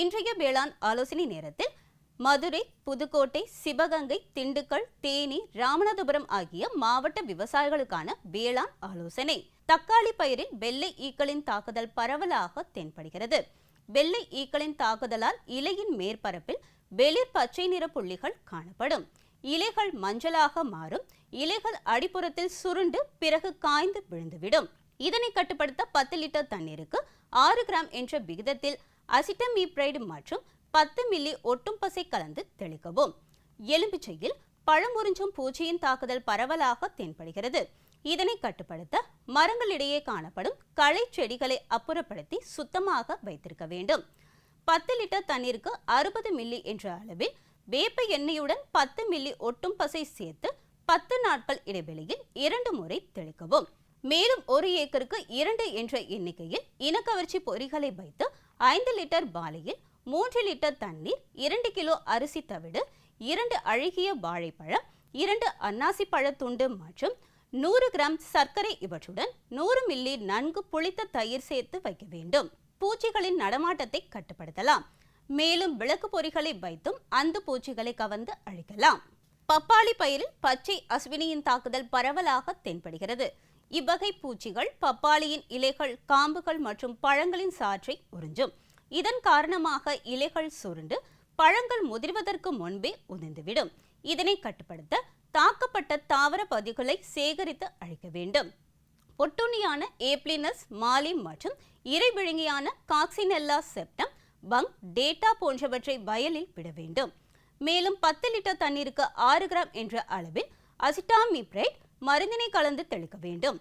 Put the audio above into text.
இன்றைய வேளாண் ஆலோசனை நேரத்தில் மதுரை புதுக்கோட்டை சிவகங்கை திண்டுக்கல் தேனி ராமநாதபுரம் ஆகிய மாவட்ட விவசாயிகளுக்கான வேளாண் ஆலோசனை. தக்காளி பயிரில் வெள்ளை ஈக்களின் தாக்குதல் பரவலாக தென்படுகிறது. வெள்ளை ஈக்களின் தாக்குதலால் இலையின் மேற்பரப்பில் வெளிர் பச்சை நிற புள்ளிகள் காணப்படும். இலைகள் மஞ்சளாக மாறும். இலைகள் அடிப்புறத்தில் சுருண்டு பிறகு காய்ந்து விழுந்துவிடும். இதனை கட்டுப்படுத்த பத்து லிட்டர் தண்ணீருக்கு ஆறு கிராம் என்ற விகிதத்தில் அசிட்டமீப்ரைடு மற்றும் பத்து மில்லி ஒட்டும் பசை கலந்து தெளிக்கவும். எலும்பிச்சையில் பழமுறிஞ்சும் பூச்சியின் தாக்குதல் பரவலாக தென்படுகிறது. இதனை கட்டுப்படுத்த மரங்களிடையே காணப்படும் களை செடிகளை அப்புறப்படுத்தி சுத்தமாக வைத்திருக்க வேண்டும். பத்து லிட்டர் தண்ணீருக்கு அறுபது மில்லி என்ற அளவில் வேப்ப எண்ணெயுடன் பத்து மில்லி ஒட்டும் பசை சேர்த்து பத்து நாட்கள் இடைவெளியில் இரண்டு முறை தெளிக்கவும். மேலும் ஒரு ஏக்கருக்கு இரண்டு என்ற எண்ணிக்கையில் இனக்கவர்ச்சி பொறிகளை வைத்து ஐந்து லிட்டர் பாலையில் மூன்று லிட்டர் தண்ணீர் இரண்டு கிலோ அரிசி தவிடு இரண்டு அழுகிய வாழைப்பழம் இரண்டு அன்னாசி பழத்துண்டு மற்றும் நூறு கிராம் சர்க்கரை இவற்றுடன் நூறு மில்லி நன்கு புளித்த தயிர் சேர்த்து வைக்க வேண்டும். பூச்சிகளின் நடமாட்டத்தை கட்டுப்படுத்தலாம். மேலும் விளக்கு பொறிகளை வைத்தும் அந்த பூச்சிகளை கவர்ந்து அழிக்கலாம். பப்பாளி பயிரில் பச்சை அஸ்வினியின் தாக்குதல் பரவலாக தென்படுகிறது. இவ்வகை பூச்சிகள் பப்பாளியின் இலைகள் காம்புகள் மற்றும் பழங்களின் சாற்றை உறிஞ்சும். இதன் காரணமாக இலைகள் சுருண்டு பழங்கள் முதிர்வதற்கு முன்பே உதிர்ந்துவிடும். இதனை கட்டுப்படுத்த தாக்கப்பட்ட தாவர பதிவுகளை சேகரித்து அழிக்க வேண்டும். ஒட்டுண்ணியான ஏப்ளினஸ் மாலி மற்றும் இறைவிழுங்கியான காக்சினெல்லா செப்டம் பங் டேட்டா போன்றவற்றை வயலில் விட வேண்டும். மேலும் பத்து லிட்டர் தண்ணீருக்கு ஆறு கிராம் என்ற அளவில் அசிட்டாமிப்ரைட் மருந்தினை கலந்து தெளிக்க வேண்டும்.